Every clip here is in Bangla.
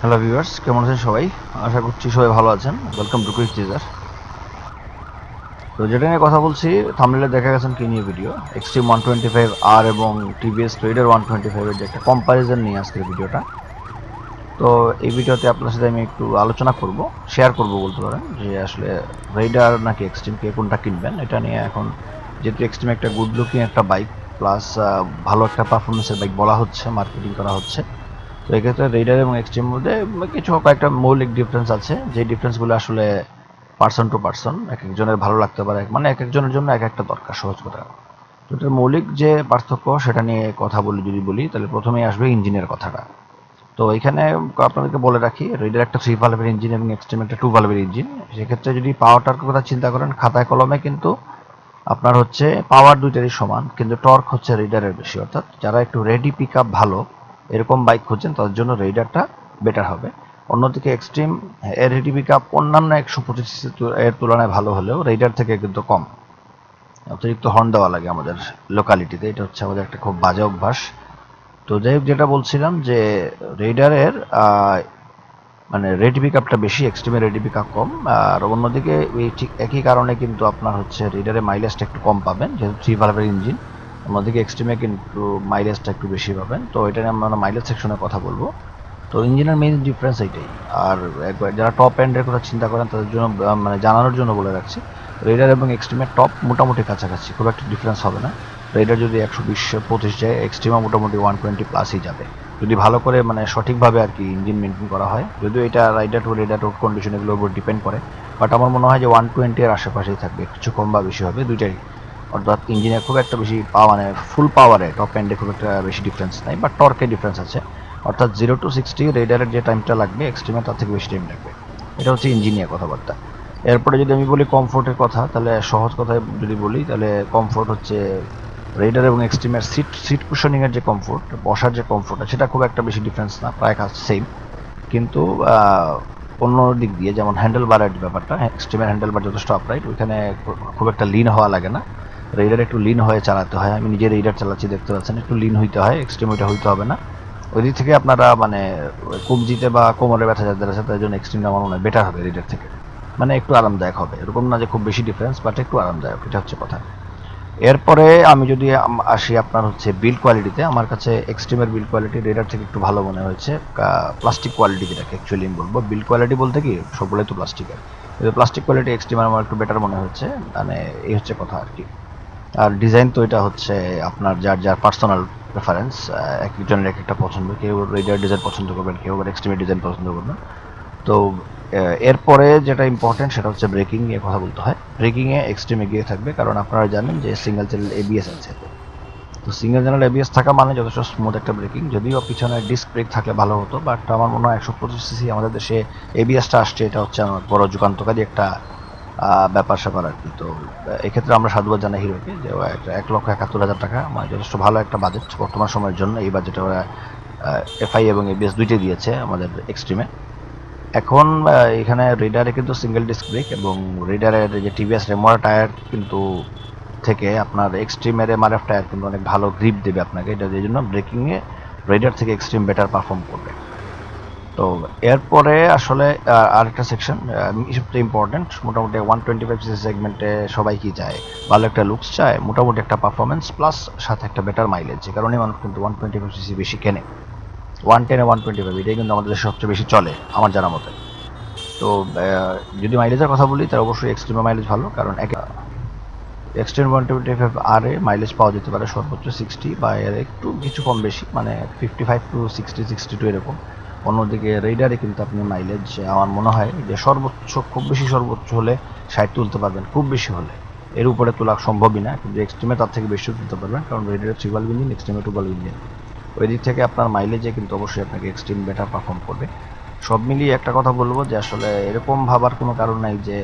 হ্যালো ভিউয়ার্স কেমন আছেন সবাই? আশা করছি সবাই ভালো আছেন। ওয়েলকাম টু কুইক টিজার তো যেটা নিয়ে কথা বলছি থামনেলে দেখা গেছেন কি নিয়ে video Xtreme one twenty five R এবং টিভিএস রেডার ওয়ান টোয়েন্টি ফাইভের যে একটা কম্প্যারিজন নিয়ে আজকের ভিডিওটা তো এই ভিডিওতে আপনার সাথে আমি একটু আলোচনা করব শেয়ার করব বলতে পারেন, যে আসলে রেডার নাকি এক্সট্রিম কে কোনটা কিনবেন? এটা নিয়ে এখন যেহেতু এক্সট্রিম একটা গুড লুকিং একটা বাইক প্লাস ভালো একটা পারফরমেন্সের বাইক বলা হচ্ছে মার্কেটিং করা হচ্ছে। তো এক্ষেত্রে রেডার এবং এক্সট্রিম মধ্যে কিছু কয়েকটা মৌলিক ডিফারেন্স আছে। যে ডিফারেন্সগুলো আসলে পার্সন টু পার্সন এক একজনের ভালো লাগতে পারে মানে এক একজনের জন্য এক একটা দরকার সহজ কথা। তো এটার মৌলিক যে পার্থক্য, সেটা নিয়ে কথা বলি, যদি বলি, তাহলে প্রথমেই আসবে ইঞ্জিনের কথাটা। তো এখানে আপনাদেরকে বলে রাখি রেডার একটা থ্রি ভালভের ইঞ্জিন এবং এক্সট্রিম একটা টু ভালভের ইঞ্জিন সেক্ষেত্রে যদি পাওয়ারটার কথা চিন্তা করেন, খাতায় কলমে কিন্তু আপনার হচ্ছে পাওয়ার দুইটারই সমান, কিন্তু টর্ক হচ্ছে রেডারের বেশি। অর্থাৎ যারা একটু রেডি পিক আপ ভালো এরকম বাইক খুঁজছেন তাদের জন্য রেইডারটা বেটার হবে। অন্যদিকে এক্সট্রিম এর রেডি পিক আপ অন্যান্য একশো পঁচিশ এর তুলনায় ভালো হলেও রেইডার থেকে কিন্তু কম। অতিরিক্ত হর্ন দেওয়া লাগে আমাদের লোকালিটিতে এটা হচ্ছে আমাদের একটা খুব বাজে অভ্যাস। তো যাই হোক, যেটা বলছিলাম যে রেইডারের মানে রেডি পিক আপটা বেশি এক্সট্রিমের রেডি পিক আপ কম। আর অন্যদিকে এই ঠিক একই কারণে কিন্তু আপনার হচ্ছে রেডারে মাইলেজটা একটু কম পাবেন, যেহেতু থ্রি ভালভের ইঞ্জিন অন্যদিকে এক্সট্রিমে কিন্তু মাইলেজটা একটু বেশি পাবেন। তো এটা নিয়ে আমরা মাইলেজ সেকশনে কথা বলব। তো ইঞ্জিনের মেইন ডিফারেন্স এইটাই আর একবার যারা টপ এন্ডের কথা চিন্তা করেন, তাদের জন্য মানে জানানোর জন্য বলে রাখছি রেডার এবং এক্সট্রিমের টপ মোটামুটি কাছাকাছি, খুব একটা ডিফারেন্স হবে না। রেডার যদি একশো বিশ, পঁচিশ যায় এক্সট্রিমা মোটামুটি ওয়ান টোয়েন্টি প্লাসই যাবে। যদি ভালো করে মানে সঠিকভাবে আর কি ইঞ্জিন মেনটেন করা হয়, যদিও এটা rider to Raider road condition এগুলোর উপর ডিপেন্ড করে বাট আমার মনে হয় যে ওয়ান টোয়েন্টি এর আশেপাশেই থাকবে কিছু কম বা বেশি হবে, দুইটাই অর্থাৎ ইঞ্জিনে খুব একটা বেশি পাওয়া মানে ফুল পাওয়ারে টপ এন্ডে খুব একটা বেশি ডিফারেন্স নাই বা টর্কে ডিফারেন্স আছে। অর্থাৎ জিরো টু সিক্সটি রেডারের যে টাইমটা লাগবে এক্সট্রিমে তার থেকে বেশি টাইম লাগবে। এটা হচ্ছে ইঞ্জিনিয়ার কথাবার্তা। এরপরে যদি আমি বলি কমফোর্টের কথা, তাহলে সহজ কথায় যদি বলি, তাহলে কমফোর্ট হচ্ছে রেডার এবং এক্সট্রিমের সিট সিট কুশনিংয়ের যে কমফোর্ট বসার যে কমফোর্ট সেটা খুব একটা বেশি ডিফারেন্স না, প্রায় কাজ সেম কিন্তু অন্য দিক দিয়ে, যেমন হ্যান্ডেল বারের ব্যাপারটা এক্সট্রিমের হ্যান্ডেল বার যথেষ্ট আপরাইট ওইখানে খুব একটা লিন হওয়া লাগে না। রেডার একটু লিন হয়ে চালাতে হয়। আমি নিজে রেডার চালাচ্ছি, দেখতে পাচ্ছেন, একটু লিন হইতে হয় এক্সট্রিম ওইটা হইতে হবে না। ওই দিক থেকে আপনারা মানে কবজিতে বা কোমরে ব্যথা যাদের আছে, তাদের জন্য এক্সট্রিমটা আমার মনে হয় বেটার হবে রেডার থেকে। মানে একটু আরামদায়ক হবে। এরকম না যে খুব বেশি ডিফারেন্স বাট একটু আরামদায়ক, এটা হচ্ছে কথা। এরপরে আমি যদি আসি আপনার হচ্ছে বিল্ড কোয়ালিটিতে আমার কাছে এক্সট্রিমের বিল্ড কোয়ালিটি রেডার থেকে একটু ভালো মনে হয়েছে। প্লাস্টিক কোয়ালিটি যেটাকে অ্যাকচুয়ালি আমি বলব। বিল্ড কোয়ালিটি বলতে কি, সবগুলোই তো প্লাস্টিকের কিন্তু প্লাস্টিক কোয়ালিটি এক্সট্রিমের আমার একটু বেটার মনে হচ্ছে। মানে এই হচ্ছে কথা আর কি। আর ডিজাইন তো এটা হচ্ছে আপনার যার যার পার্সোনাল প্রেফারেন্স এক একজনের এক একটা পছন্দ। কেউ রেডার ডিজাইন পছন্দ করবেন, কেউ আবার এক্সট্রিমের ডিজাইন পছন্দ করবেন তো এরপরে যেটা ইম্পর্টেন্ট সেটা হচ্ছে ব্রেকিং নিয়ে কথা বলতে হয়। ব্রেকিংয়ে এক্সট্রিমে গিয়ে থাকবে, কারণ আপনারা জানেন যে সিঙ্গেল চ্যানেল এবিএস আছে। তো সিঙ্গেল চ্যানেল এবিএস থাকা মানে যথেষ্ট স্মুথ একটা ব্রেকিং যদিও পিছনে ডিস্ক ব্রেক থাকলে ভালো হতো বাট আমার মনে হয় একশো পঁচিশ সিসি আমাদের দেশে এবিএসটা আসছে, এটা হচ্ছে আমার বড় যুগান্তকারী একটা ব্যাপার স্যাপার আর কি। তো এক্ষেত্রে আমরা সাধুবাদ জানাই হিরোকে যে এক লক্ষ একাত্তর হাজার টাকা মানে যথেষ্ট ভালো একটা বাজেট বর্তমান সময়ের জন্য। এই বাজেটে ওরা এফআই এবং এবিএস দুইটাই দিয়েছে আমাদের এক্সট্রিমে এখন এখানে রেডারে কিন্তু সিঙ্গেল ডিস্ক ব্রেক এবং রেডারের যে টিভিএস রেমোরা টায়ার কিন্তু থেকে আপনার এক্সট্রিমের এমআরএফ টায়ার কিন্তু অনেক ভালো গ্রিপ দেবে আপনাকে। এটা এই জন্য ব্রেকিংয়ে রেডার থেকে এক্সট্রিম বেটার পারফর্ম করবে। তো এরপরে আসলে আরেকটা সেকশন সবচেয়ে ইম্পর্টেন্ট মোটামুটি ওয়ান টোয়েন্টি ফাইভ সিসি সেগমেন্টে সবাই কি চায় ভালো একটা লুকস চায়, মোটামুটি একটা পারফরমেন্স প্লাস সাথে একটা বেটার মাইলেজ যে কারণে মানুষ কিন্তু ওয়ান টোয়েন্টি ফাইভ সিসি বেশি কেনে। ওয়ান টেনে ওয়ান টোয়েন্টি ফাইভ এটাই কিন্তু আমাদের সবচেয়ে বেশি চলে, আমার জানা মতে। তো যদি মাইলেজের কথা বলি, তাহলে অবশ্যই এক্সট্রিমের মাইলেজ ভালো, কারণ এক Xtreme one twenty five R এ মাইলেজ পাওয়া যেতে পারে সর্বোচ্চ সিক্সটি বা এর একটু, কিছু কম বেশি মানে fifty five to sixty sixty two এরকম। অন্যদিকে রেইডারে কিন্তু আপনি মাইলেজ আমার মনে হয় যে সর্বোচ্চ, খুব বেশি সর্বোচ্চ হলে ষাট তুলতে পারবেন, খুব বেশি হলে। এর উপরে তোলা সম্ভবই না, কিন্তু এক্সট্রিমে তার থেকে বেশিও তুলতে পারবেন, কারণ রেডারে থ্রি বাল্ব ইঞ্জিন এক্সট্রিমে টু বাল্ব ইঞ্জিন ওই দিক থেকে আপনার মাইলেজে কিন্তু অবশ্যই আপনাকে এক্সট্রিম বেটার পারফর্ম করবে। সব মিলিয়ে একটা কথা বলব যে আসলে এরকম ভাবার কোনো কারণ নাই যে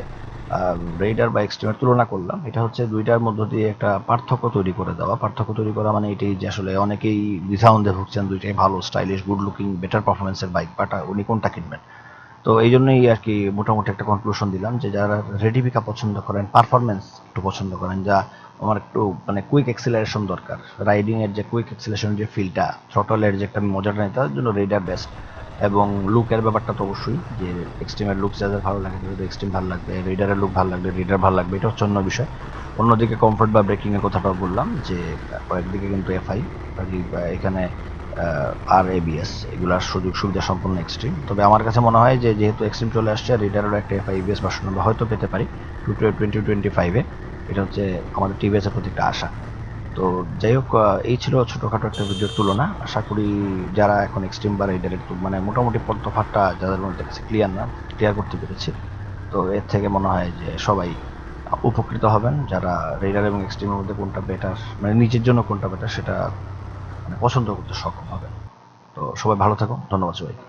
রেডার বা এক্সট্রিমের তুলনা করলাম, এটা হচ্ছে দুইটার মধ্য দিয়ে একটা পার্থক্য তৈরি করে দেওয়া। পার্থক্য তৈরি করা মানে এটাই যে আসলে অনেকেই দ্বিধাদ্বন্দ্বে ভুগছেন, দুইটাই ভালো স্টাইলিশ গুড লুকিং বেটার পারফরমেন্সের বাইক বাট উনি কোনটা কিনবেন? তো এই জন্যই আর কি মোটামুটি একটা কনক্লুশন দিলাম যে যারা রেডি পিকা পছন্দ করেন পারফরমেন্স একটু পছন্দ করেন, যা আমার একটু মানে কুইক এক্সিলারেশন দরকার। রাইডিংয়ের যে কুইক এক্সিলারেশন যে ফিলটা থ্রটলের যে একটা মজাটা নেই তার জন্য রেডার বেস্ট এবং লুকের ব্যাপারটা তো অবশ্যই, যে এক্সট্রিমের লুক যাদের ভালো লাগে, তাদের এক্সট্রিম ভালো লাগবে রিডারের লুক ভালো লাগবে রিডার ভালো লাগবে, এটা হচ্ছে অন্য বিষয়। অন্যদিকে কমফোর্ট বা ব্রেকিংয়ের কথাটাও বললাম, যে কয়েকদিকে কিন্তু এফআই এখানে আর এবিএস এগুলার সুযোগ সুবিধা সম্পূর্ণ এক্সট্রিম তবে আমার কাছে মনে হয় যে, যেহেতু এক্সট্রিম চলে আসছে, আর রিডারেরও একটা এফআই এবিএস ভার্সন আমরা হয়তো পেতে পারি টু টোয়েন্টি টোয়েন্টি ফাইভে এটা হচ্ছে আমাদের টিভিএসের প্রতি একটা আশা। তো যাই হোক এই ছিল ছোটোখাটো একটা ভিডিওর তুলনা। আশা করি যারা এখন এক্সট্রিম বা রাইডারের মানে মোটামুটি পদ্মফাটটা যাদের মধ্যে কাছে ক্লিয়ার না ক্লিয়ার করতে পেরেছি। তো এর থেকে মনে হয় যে সবাই উপকৃত হবেন, যারা রেডার এবং এক্সট্রিমের মধ্যে কোনটা বেটার মানে নিজের জন্য কোনটা বেটার সেটা মানে পছন্দ করতে সক্ষম হবেন। তো সবাই ভালো থাকুন, ধন্যবাদ সবাইকে।